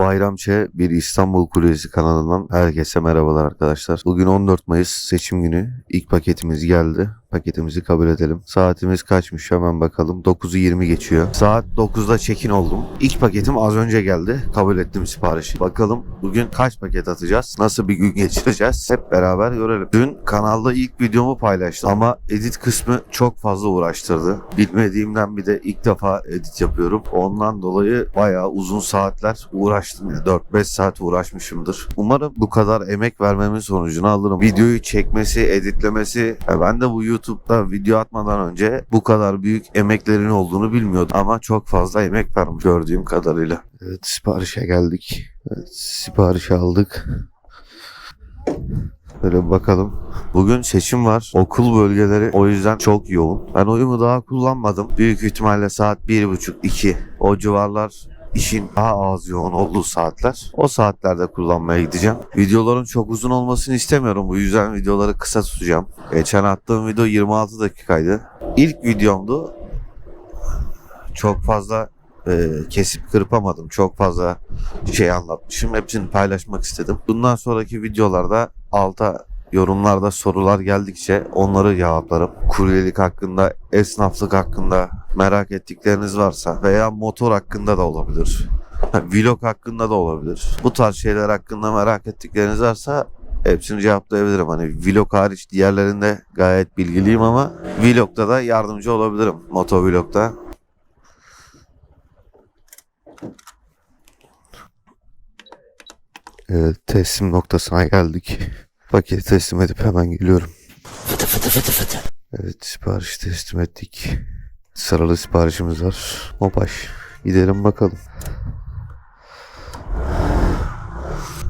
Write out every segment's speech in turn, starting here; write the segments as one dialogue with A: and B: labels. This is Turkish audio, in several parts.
A: Bayramçe bir İstanbul Kulesi kanalından herkese merhabalar arkadaşlar. Bugün 14 Mayıs seçim günü. İlk paketimiz geldi. Paketimizi kabul edelim. Saatimiz kaçmış hemen bakalım. 9'u 20 geçiyor. Saat 9'da check-in oldum. İlk paketim az önce geldi. Kabul ettim siparişi. Bakalım bugün kaç paket atacağız? Nasıl bir gün geçireceğiz? Hep beraber görelim. Dün kanalda ilk videomu paylaştım ama edit kısmı çok fazla uğraştırdı. Bilmediğimden bir de ilk defa edit yapıyorum. Ondan dolayı bayağı uzun saatler uğraştım. Yani 4-5 saat uğraşmışımdır. Umarım bu kadar emek vermemin sonucunu alırım. Videoyu çekmesi, editlemesi. Ya ben de bu YouTube'da video atmadan önce bu kadar büyük emeklerin olduğunu bilmiyordum. Ama çok fazla emek varmış gördüğüm kadarıyla. Evet siparişe geldik. Evet, siparişi aldık. Böyle bakalım. Bugün seçim var. Okul bölgeleri o yüzden çok yoğun. Ben oyumu daha kullanmadım. Büyük ihtimalle saat 1.30-2 o civarlar işin daha az yoğun olduğu saatler. O saatlerde kullanmaya gideceğim. Videoların çok uzun olmasını istemiyorum. Bu yüzden videoları kısa tutacağım. Geçen attığım video 26 dakikaydı. İlk videomdu. Çok fazla e, kesip kırpamadım. Çok fazla şey anlatmışım. Hepsini paylaşmak istedim. Bundan sonraki videolarda alta yorumlarda sorular geldikçe onları cevaplarım. Kuryelik hakkında, esnaflık hakkında merak ettikleriniz varsa veya motor hakkında da olabilir. Vlog hakkında da olabilir. Bu tarz şeyler hakkında merak ettikleriniz varsa hepsini cevaplayabilirim. Hani vlog hariç diğerlerinde gayet bilgiliyim ama vlogda da yardımcı olabilirim. Motovlogda. Evet, teslim noktasına geldik. Paketi teslim edip hemen geliyorum. Evet sipariş teslim ettik. Sıralı siparişimiz var. Mopaş. Gidelim bakalım.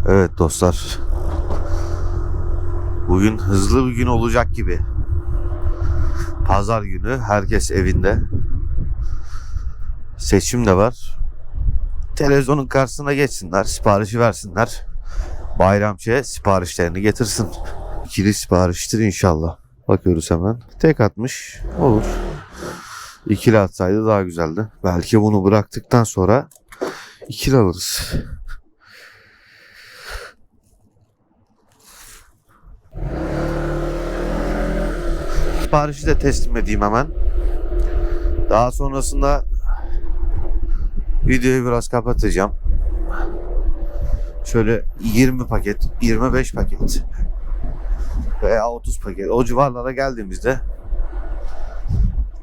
A: Evet dostlar. Bugün hızlı bir gün olacak gibi. Pazar günü herkes evinde. Seçim de var. Televizyonun karşısına geçsinler, siparişi versinler. Bayramçı siparişlerini getirsin. İkili sipariştir inşallah. Bakıyoruz hemen. Tek atmış. Olur. İkili atsaydı daha güzeldi. Belki bunu bıraktıktan sonra ikili alırız. Siparişi de teslim edeyim hemen. Daha sonrasında videoyu biraz kapatacağım. Şöyle 20 paket, 25 paket veya 30 paket o civarlara geldiğimizde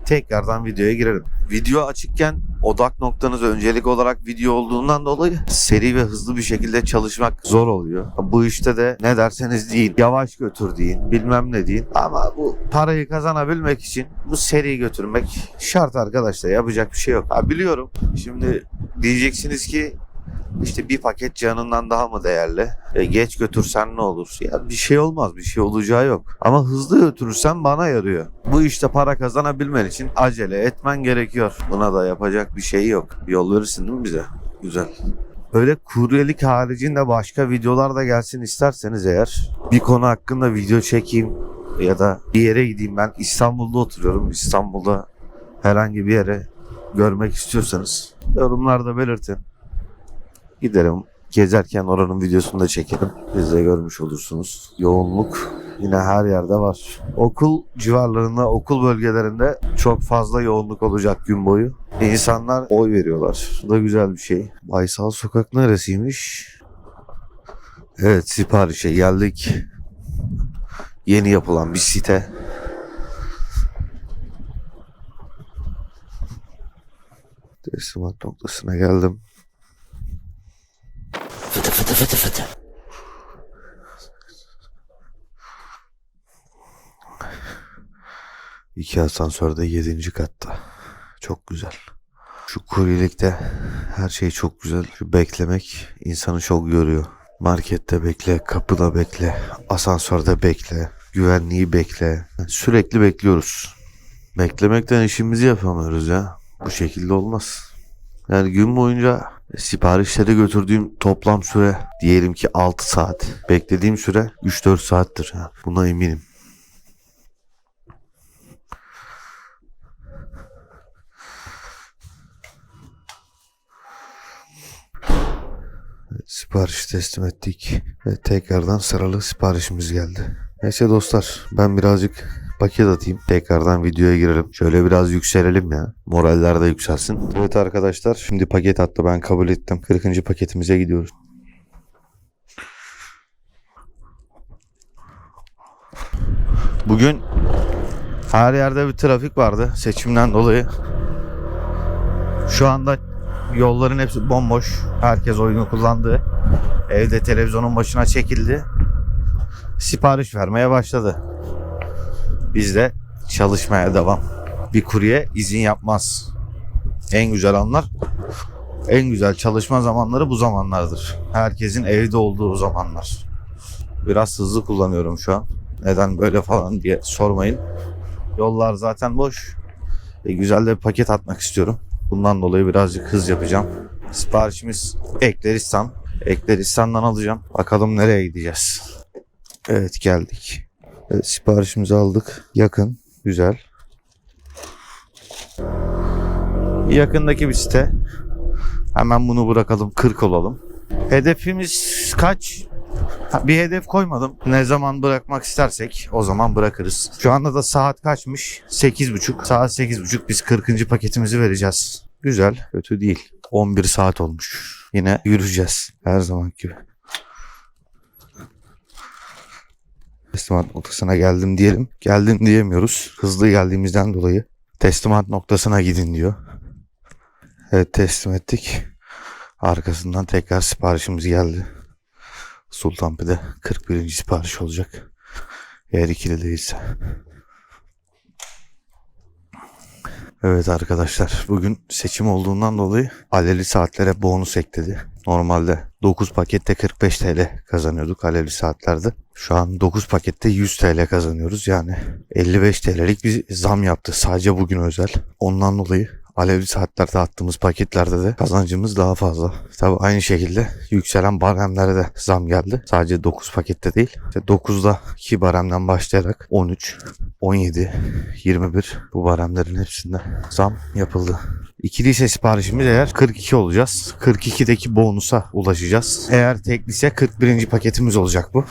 A: tekrardan videoya girelim. Video açıkken odak noktanız öncelik olarak video olduğundan dolayı seri ve hızlı bir şekilde çalışmak zor oluyor. Bu işte de ne derseniz deyin, yavaş götür deyin, bilmem ne deyin. Ama bu parayı kazanabilmek için bu seri götürmek şart arkadaşlar. Yapacak bir şey yok. Ha, biliyorum. Şimdi diyeceksiniz ki işte bir paket canından daha mı değerli? E, geç götürsen ne olur? Ya bir şey olmaz, bir şey olacağı yok. Ama hızlı götürürsen bana yarıyor. Bu işte para kazanabilmen için acele etmen gerekiyor. Buna da yapacak bir şey yok. Yol verirsin değil mi bize? Güzel. Öyle kuryelik haricinde başka videolar da gelsin isterseniz eğer bir konu hakkında video çekeyim ya da bir yere gideyim ben İstanbul'da oturuyorum. İstanbul'da herhangi bir yere görmek istiyorsanız yorumlarda belirtin. Giderim gezerken oranın videosunu da çekerim. Siz de görmüş olursunuz. Yoğunluk yine her yerde var. Okul civarlarında, okul bölgelerinde çok fazla yoğunluk olacak gün boyu. İnsanlar oy veriyorlar. Bu da güzel bir şey. Baysal Sokak neresiymiş? Evet siparişe geldik. Yeni yapılan bir site. Teslimat noktasına geldim.
B: Fıtı fıtı.
A: İki asansörde yedinci katta. Çok güzel. Şu kuryelikte her şey çok güzel. Şu beklemek insanı çok yoruyor. Markette bekle, kapıda bekle, asansörde bekle, güvenliği bekle. Sürekli bekliyoruz. Beklemekten işimizi yapamıyoruz ya. Bu şekilde olmaz. Yani gün boyunca siparişleri götürdüğüm toplam süre diyelim ki 6 saat. Beklediğim süre 3-4 saattir. Buna eminim. sipariş teslim ettik. Ve tekrardan sıralı siparişimiz geldi. Neyse dostlar ben birazcık paket atayım. Tekrardan videoya girelim. Şöyle biraz yükselelim ya. Moraller de yükselsin. Evet arkadaşlar şimdi paket attı ben kabul ettim. 40. paketimize gidiyoruz. Bugün her yerde bir trafik vardı seçimden dolayı. Şu anda yolların hepsi bomboş. Herkes oyunu kullandı. Evde televizyonun başına çekildi. Sipariş vermeye başladı. Biz de çalışmaya devam. Bir kurye izin yapmaz. En güzel anlar, en güzel çalışma zamanları bu zamanlardır. Herkesin evde olduğu zamanlar. Biraz hızlı kullanıyorum şu an. Neden böyle falan diye sormayın. Yollar zaten boş. E, güzel de bir paket atmak istiyorum. Bundan dolayı birazcık hız yapacağım. Siparişimiz Ekleristan. Ekleristan'dan alacağım. Bakalım nereye gideceğiz. Evet geldik. Evet, siparişimizi aldık. Yakın. Güzel. Yakındaki bir site. Hemen bunu bırakalım. 40 olalım. Hedefimiz kaç? Bir hedef koymadım. Ne zaman bırakmak istersek o zaman bırakırız. Şu anda da saat kaçmış? 8.30. Saat 8.30 biz 40. paketimizi vereceğiz. Güzel, kötü değil. 11 saat olmuş. Yine yürüyeceğiz her zaman gibi. Teslimat noktasına geldim diyelim. Geldim diyemiyoruz. Hızlı geldiğimizden dolayı. Teslimat noktasına gidin diyor. Evet teslim ettik. Arkasından tekrar siparişimiz geldi. Sultanpi'de 41. sipariş olacak. Eğer ikili değilse. Evet arkadaşlar bugün seçim olduğundan dolayı aleli saatlere bonus ekledi. Normalde 9 pakette 45 TL kazanıyorduk aleli saatlerde. Şu an 9 pakette 100 TL kazanıyoruz. Yani 55 TL'lik bir zam yaptı sadece bugün özel. Ondan dolayı alevli saatlerde attığımız paketlerde de kazancımız daha fazla. Tabi aynı şekilde yükselen baremlere de zam geldi. Sadece 9 pakette değil. İşte 9'daki baremden başlayarak 13, 17, 21 bu baremlerin hepsinde zam yapıldı. İkiliyse siparişimiz eğer 42 olacağız. 42'deki bonusa ulaşacağız. Eğer tekliyse 41. paketimiz olacak bu.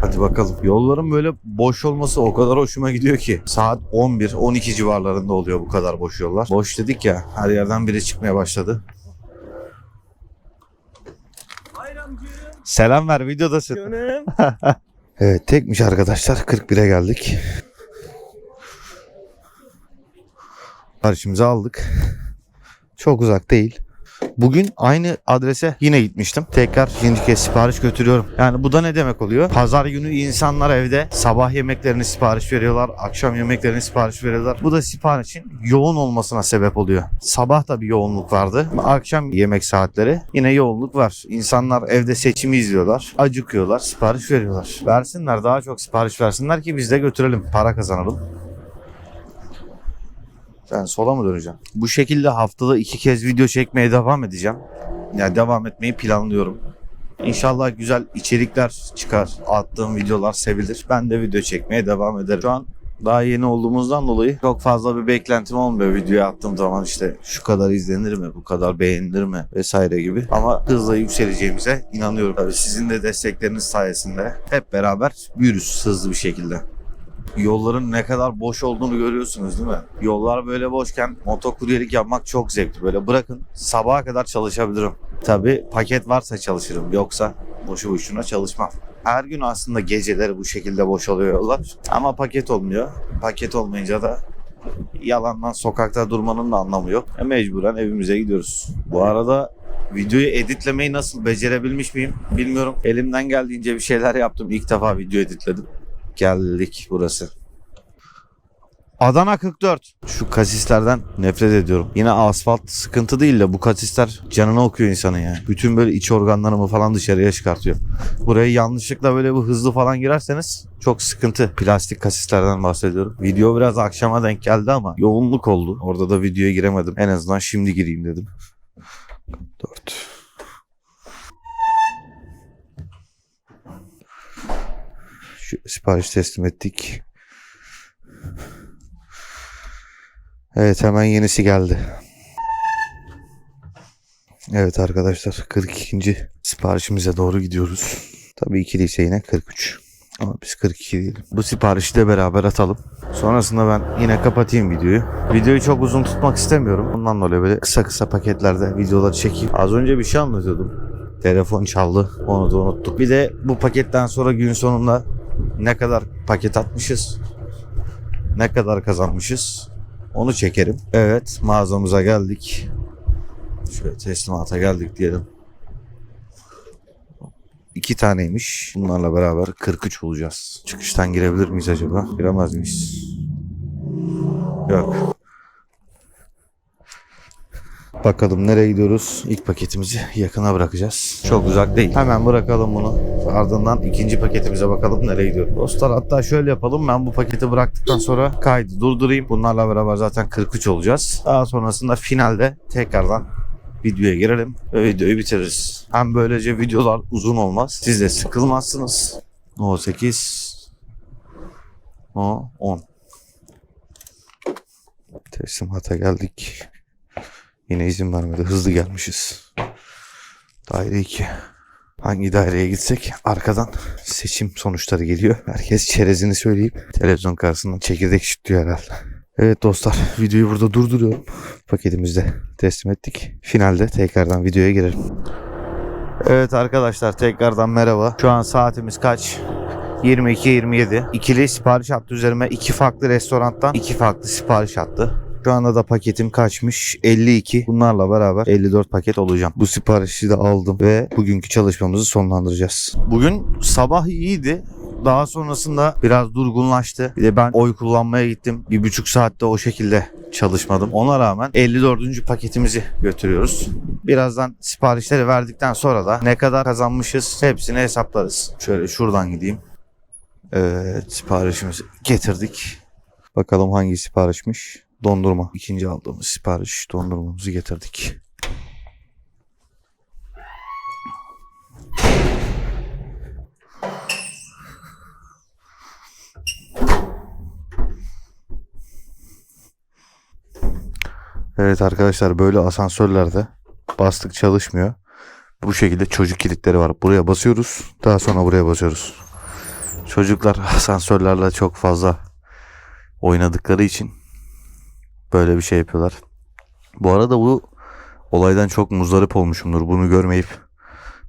A: Hadi bakalım. Yolların böyle boş olması o kadar hoşuma gidiyor ki. Saat 11-12 civarlarında oluyor bu kadar boş yollar. Boş dedik ya her yerden biri çıkmaya başladı. Selam ver videodasın.
B: Canım.
A: Evet tekmiş arkadaşlar 41'e geldik. Siparişimizi aldık. Çok uzak değil. Bugün aynı adrese yine gitmiştim. Tekrar ikinci kez sipariş götürüyorum. Yani bu da ne demek oluyor? Pazar günü insanlar evde sabah yemeklerini sipariş veriyorlar. Akşam yemeklerini sipariş veriyorlar. Bu da siparişin yoğun olmasına sebep oluyor. Sabah da bir yoğunluk vardı. Akşam yemek saatleri yine yoğunluk var. İnsanlar evde seçimi izliyorlar. Acıkıyorlar. Sipariş veriyorlar. Versinler daha çok sipariş versinler ki biz de götürelim. Para kazanalım. Ben sola mı döneceğim? Bu şekilde haftada iki kez video çekmeye devam edeceğim. Yani devam etmeyi planlıyorum. İnşallah güzel içerikler çıkar. Attığım videolar sevilir. Ben de video çekmeye devam ederim. Şu an daha yeni olduğumuzdan dolayı çok fazla bir beklentim olmuyor videoya attığım zaman işte şu kadar izlenir mi, bu kadar beğenilir mi vesaire gibi. Ama hızla yükseleceğimize inanıyorum. Tabii sizin de destekleriniz sayesinde hep beraber büyürüz hızlı bir şekilde. Yolların ne kadar boş olduğunu görüyorsunuz değil mi? Yollar böyle boşken motokuryelik yapmak çok zevkli. Böyle bırakın sabaha kadar çalışabilirim. Tabii paket varsa çalışırım. Yoksa boşu boşuna çalışmam. Her gün aslında geceleri bu şekilde boş oluyor yollar. Ama paket olmuyor. Paket olmayınca da yalandan sokakta durmanın da anlamı yok. E mecburen evimize gidiyoruz. Bu arada videoyu editlemeyi nasıl becerebilmiş miyim bilmiyorum. Elimden geldiğince bir şeyler yaptım. İlk defa video editledim. Geldik burası. Adana 44. Şu kasislerden nefret ediyorum. Yine asfalt sıkıntı değil de bu kasisler canına okuyor insanı ya. Bütün böyle iç organlarımı falan dışarıya çıkartıyor. Buraya yanlışlıkla böyle bir hızlı falan girerseniz çok sıkıntı. Plastik kasislerden bahsediyorum. Video biraz akşama denk geldi ama yoğunluk oldu. Orada da videoya giremedim. En azından şimdi gireyim dedim. 4. sipariş teslim ettik. Evet hemen yenisi geldi. Evet arkadaşlar 42. siparişimize doğru gidiyoruz. Tabii ikiliyse yine 43. Ama biz 42 diyelim. Bu siparişi de beraber atalım. Sonrasında ben yine kapatayım videoyu. Videoyu çok uzun tutmak istemiyorum. Ondan dolayı böyle kısa kısa paketlerde videoları çekeyim. Az önce bir şey anlatıyordum. Telefon çaldı. Onu da unuttuk. Bir de bu paketten sonra gün sonunda ne kadar paket atmışız, ne kadar kazanmışız onu çekerim. Evet mağazamıza geldik. Şöyle teslimata geldik diyelim. İki taneymiş. Bunlarla beraber 43 bulacağız. Çıkıştan girebilir miyiz acaba? Giremez miyiz? Yok. Bakalım nereye gidiyoruz? İlk paketimizi yakına bırakacağız. Çok uzak değil. Hemen bırakalım bunu. Ardından ikinci paketimize bakalım nereye gidiyor. Dostlar hatta şöyle yapalım. Ben bu paketi bıraktıktan sonra kaydı durdurayım. Bunlarla beraber zaten 43 olacağız. Daha sonrasında finalde tekrardan videoya girelim ve videoyu bitiririz. Hem böylece videolar uzun olmaz. Siz de sıkılmazsınız. No 8 No 10 Teslimata geldik. Yine izin vermedi. Hızlı gelmişiz. Daire 2. Hangi daireye gitsek arkadan seçim sonuçları geliyor. Herkes çerezini söyleyip televizyon karşısından çekirdek şüttüyor herhalde. Evet dostlar videoyu burada durduruyorum. Paketimizi de teslim ettik. Finalde tekrardan videoya girelim. Evet arkadaşlar tekrardan merhaba. Şu an saatimiz kaç? 22-27. İkili sipariş attı üzerime iki farklı restorandan iki farklı sipariş attı. Şu anda da paketim kaçmış? 52. Bunlarla beraber 54 paket olacağım. Bu siparişi de aldım ve bugünkü çalışmamızı sonlandıracağız. Bugün sabah iyiydi. Daha sonrasında biraz durgunlaştı. Bir de ben oy kullanmaya gittim. Bir buçuk saatte o şekilde çalışmadım. Ona rağmen 54. paketimizi götürüyoruz. Birazdan siparişleri verdikten sonra da ne kadar kazanmışız hepsini hesaplarız. Şöyle şuradan gideyim. Evet siparişimizi getirdik. Bakalım hangi siparişmiş? Dondurma. İkinci aldığımız sipariş dondurmamızı getirdik. Evet arkadaşlar böyle asansörlerde bastık çalışmıyor. Bu şekilde çocuk kilitleri var. Buraya basıyoruz. Daha sonra buraya basıyoruz. Çocuklar asansörlerle çok fazla oynadıkları için böyle bir şey yapıyorlar. Bu arada bu olaydan çok muzdarip olmuşumdur. Bunu görmeyip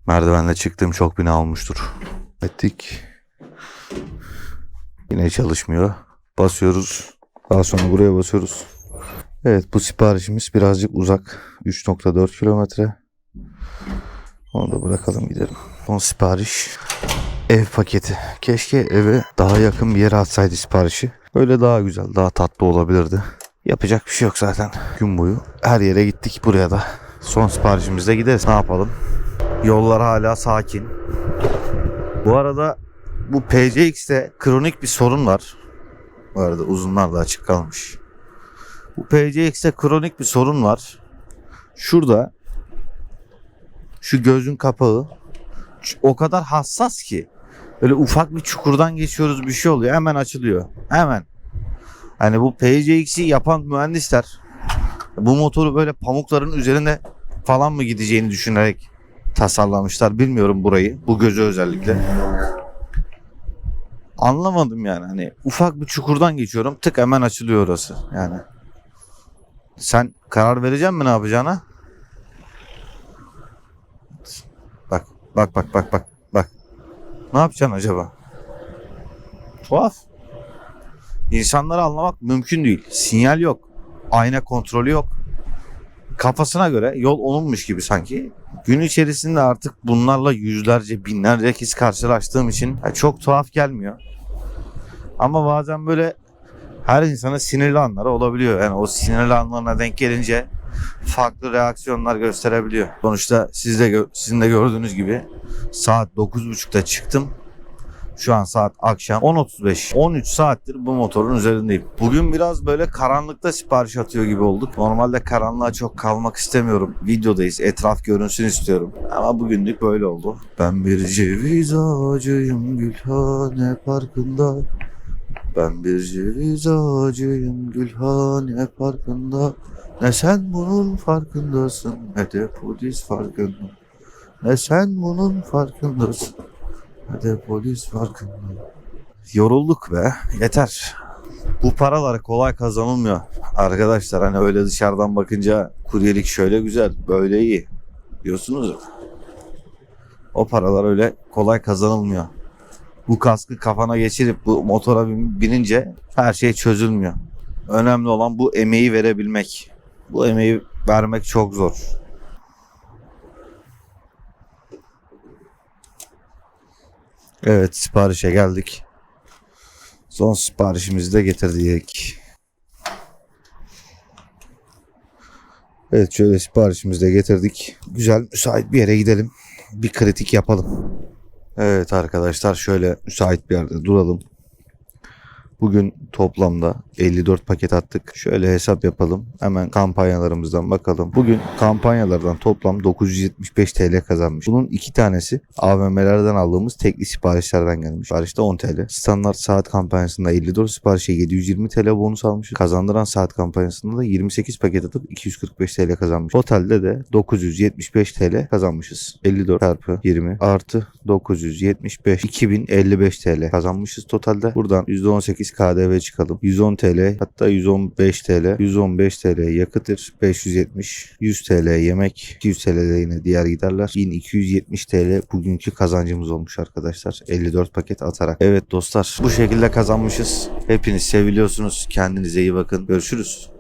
A: merdivenle çıktığım çok bina olmuştur. Ettik. Yine çalışmıyor. Basıyoruz. Daha sonra buraya basıyoruz. Evet bu siparişimiz birazcık uzak. 3.4 kilometre. Onu da bırakalım gidelim. Son sipariş ev paketi. Keşke eve daha yakın bir yere atsaydı siparişi. Öyle daha güzel, daha tatlı olabilirdi. Yapacak bir şey yok zaten. Gün boyu her yere gittik buraya da. Son siparişimizde gideriz. Ne yapalım? Yollar hala sakin. Bu arada bu PCX'te kronik bir sorun var. Bu arada uzunlar da açık kalmış. Bu PCX'te kronik bir sorun var. Şurada şu gözün kapağı o kadar hassas ki böyle ufak bir çukurdan geçiyoruz bir şey oluyor hemen açılıyor. Hemen. Hani bu PCX'i yapan mühendisler bu motoru böyle pamukların üzerinde falan mı gideceğini düşünerek tasarlamışlar. Bilmiyorum burayı. Bu gözü özellikle. Anlamadım yani. Hani ufak bir çukurdan geçiyorum. Tık hemen açılıyor orası. Yani. Sen karar vereceksin mi ne yapacağına? Bak, bak, bak, bak, bak, bak. Ne yapacaksın acaba? Tuhaf. İnsanları anlamak mümkün değil. Sinyal yok. Ayna kontrolü yok. Kafasına göre yol onunmuş gibi sanki. Gün içerisinde artık bunlarla yüzlerce, binlerce kez karşılaştığım için çok tuhaf gelmiyor. Ama bazen böyle her insanın sinirli anları olabiliyor. Yani o sinirli anlarına denk gelince farklı reaksiyonlar gösterebiliyor. Sonuçta siz de sizin de gördüğünüz gibi saat 9.30'da çıktım. Şu an saat akşam 10.35. 13 saattir bu motorun üzerindeyim. Bugün biraz böyle karanlıkta sipariş atıyor gibi olduk. Normalde karanlığa çok kalmak istemiyorum. Videodayız. Etraf görünsün istiyorum. Ama bugünlük böyle oldu. Ben bir ceviz ağacıyım Gülhane Parkı'nda. Ben bir ceviz ağacıyım Gülhane Parkı'nda. Ne sen bunun farkındasın ne de polis farkında. Ne sen bunun farkındasın de polis farkında. Yorulduk be yeter. Bu paralar kolay kazanılmıyor. Arkadaşlar hani öyle dışarıdan bakınca kuryelik şöyle güzel böyle iyi diyorsunuz. O paralar öyle kolay kazanılmıyor. Bu kaskı kafana geçirip bu motora bin- binince her şey çözülmüyor. Önemli olan bu emeği verebilmek. Bu emeği vermek çok zor. Evet siparişe geldik. Son siparişimizi de getirdik. Evet şöyle siparişimizi de getirdik. Güzel müsait bir yere gidelim. Bir kritik yapalım. Evet arkadaşlar şöyle müsait bir yerde duralım. Bugün toplamda 54 paket attık. Şöyle hesap yapalım. Hemen kampanyalarımızdan bakalım. Bugün kampanyalardan toplam 975 TL kazanmış. Bunun iki tanesi AVM'lerden aldığımız tekli siparişlerden gelmiş. Siparişte 10 TL. Standart saat kampanyasında 54 siparişe 720 TL bonus almışız. Kazandıran saat kampanyasında da 28 paket atıp 245 TL kazanmış. Totalde de 975 TL kazanmışız. 54 çarpı 20 artı 975 2055 TL kazanmışız totalde. Buradan %18 KDV çıkalım. 110 TL hatta 115 TL 115 TL yakıttır 570 100 TL yemek 200 TL de yine diğer giderler 1270 TL bugünkü kazancımız olmuş arkadaşlar 54 paket atarak. Evet dostlar bu şekilde kazanmışız. Hepiniz seviliyorsunuz. Kendinize iyi bakın. Görüşürüz.